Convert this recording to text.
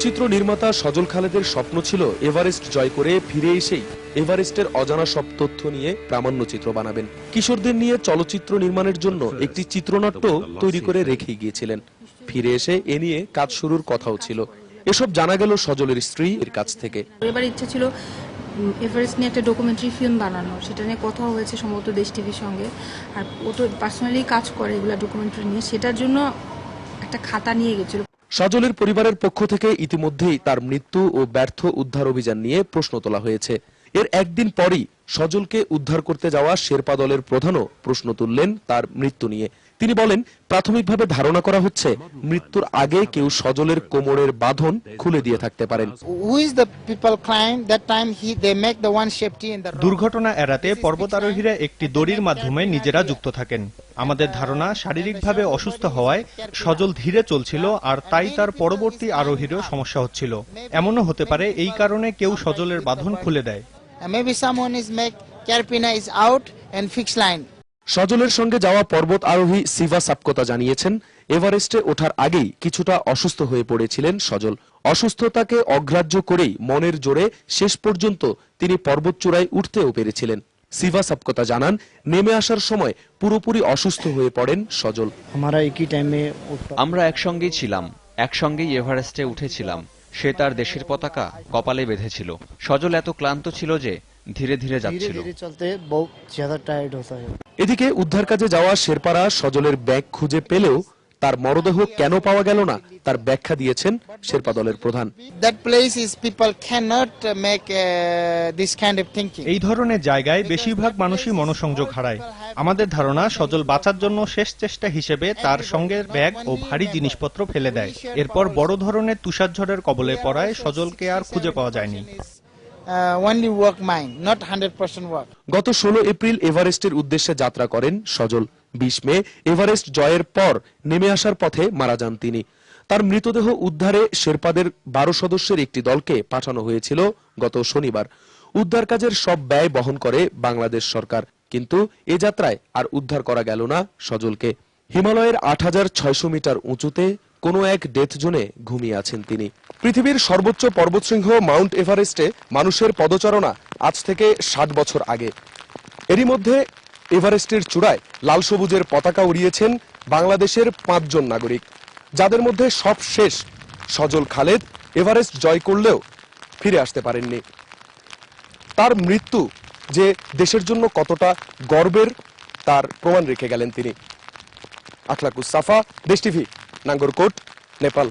আলোকচিত্র নির্মাতা সজল খালেদের স্বপ্ন ছিল এভারেস্ট জয় করে ফিরে এসেই এভারেস্টের অজানা সব তথ্য নিয়ে প্রামাণ্য চিত্র বানাবেন। কিশোরদের নিয়ে চলচ্চিত্র নির্মাণের জন্য একটি চিত্রনাট্য তৈরি করে রেখে গিয়েছিলেন। ফিরে এসে এ নিয়ে কাজ শুরুর কথাও ছিল। এসব জানা গেল সজলের স্ত্রী এর কাছ থেকে। এবার ইচ্ছা ছিল এভারেস্ট নিয়ে একটা ডকুমেন্টারি ফিল্ম বানানো। সেটা নিয়ে কথাও হয়েছে সম্ভবত দেশ টিভির সঙ্গে। আর ও তো পার্সোনালি কাজ করে এগুলো ডকুমেন্টারি নিয়ে। সেটার জন্য একটা খাতা নিয়ে গেছিল। সজলের পরিবারের পক্ষ থেকে ইতিমধ্যেই তার মৃত্যু ও ব্যর্থ উদ্ধার অভিযান নিয়ে প্রশ্ন তোলা হয়েছে। এর একদিন পরই সজলকে উদ্ধার করতে যাওয়া শেরপা দলের প্রধানও প্রশ্ন তুললেন তার মৃত্যু নিয়ে। তিনি বলেন প্রাথমিকভাবে ধারণা করা হচ্ছে মৃত্যুর আগে কেউ সজলের কোমরের বাঁধন খুলে দিয়ে থাকতে পারেন. দুর্ঘটনা এড়াতে পর্বতারোহীরা একটি দড়ির মাধ্যমে নিজেরা যুক্ত থাকেন। আমাদের ধারণা শারীরিকভাবে অসুস্থ হওয়ায় সজল ধীরে চলছিল আর তাই তার পরবর্তী আরোহীরও সমস্যা হচ্ছিল। এমনও হতে পারে এই কারণে কেউ সজলের বাঁধন খুলে দেয়। সজলের সঙ্গে যাওয়া পর্বত আরোহী সিভা সাপকোতা জানিয়েছেন এভারেস্টে ওঠার আগেই কিছুটা অসুস্থ হয়ে পড়েছিলেন সজল। অসুস্থতাকে অগ্রাহ্য করেই মনের জোরে শেষ পর্যন্ত তিনি পর্বতচূড়ায় উঠতেও পেরেছিলেন। সিভা সাবকতা জানান নেমে আসার সময় পুরোপুরি অসুস্থ হয়ে পড়েন সজল। আমরা একসঙ্গেই ছিলাম একসঙ্গেই এভারেস্টে উঠেছিলাম। সে তার দেশের পতাকা কপালে বেঁধেছিল। সজল এত ক্লান্ত ছিল যে ধীরে ধীরে যাচ্ছিল। এদিকে উদ্ধার কাজে যাওয়া শেরপারা সজলের ব্যাগ খুঁজে পেলেও তার মরদেহ কেন পাওয়া গেল না তার ব্যাখ্যা দিয়েছেন শেরপা দলের প্রধান। Uh, এই ধরনের জায়গায় বেশিরভাগ মানুষই মনোসংযোগ হারায়। আমাদের ধারণা সজল বাঁচার জন্য শেষ চেষ্টা হিসেবে তার সঙ্গে ব্যাগ ও ভারী জিনিসপত্র ফেলে দেয়। এরপর বড় ধরনের তুষারঝড়ের কবলে পড়ায় সজলকে আর খুঁজে পাওয়া যায়নি। uh, only work mind not 100% work. গত ষোলো এপ্রিল এভারেস্টের উদ্দেশ্যে যাত্রা করেন সজল। বিশ মে, এভারেস্ট জয়ের পর নেমে আসার পথে মারা যান তিনি। তার মৃতদেহ উদ্ধারে শেরপাদের বারো সদস্যের একটি দলকে পাঠানো হয়েছিল গত শনিবার। উদ্ধার কাজের সব ব্যয় বহন করে বাংলাদেশ সরকার। কিন্তু এ যাত্রায় আর উদ্ধার করা গেল না সজলকে। হিমালয়ের আট হাজার ছয়শো মিটার উঁচুতে কোনো এক ডেথ জোনে ঘুমিয়ে আছেন তিনি। পৃথিবীর সর্বোচ্চ পর্বতশৃঙ্গ মাউন্ট এভারেস্টে মানুষের পদচারণা আজ থেকে ষাট বছর আগে। এরই মধ্যে এভারেস্টের চূড়ায় লাল সবুজের পতাকা উড়িয়েছেন বাংলাদেশের পাঁচজন নাগরিক। যাদের মধ্যে সব শেষ, সজল খালেদ এভারেস্ট জয় করলেও ফিরে আসতে পারেননি। তার মৃত্যু যে দেশের জন্য কতটা গর্বের, তার প্রমাণ রেখে গেলেন তিনি। আখলাকুস সাফা, দেশ টিভি, নাঙ্গরকোট, নেপাল।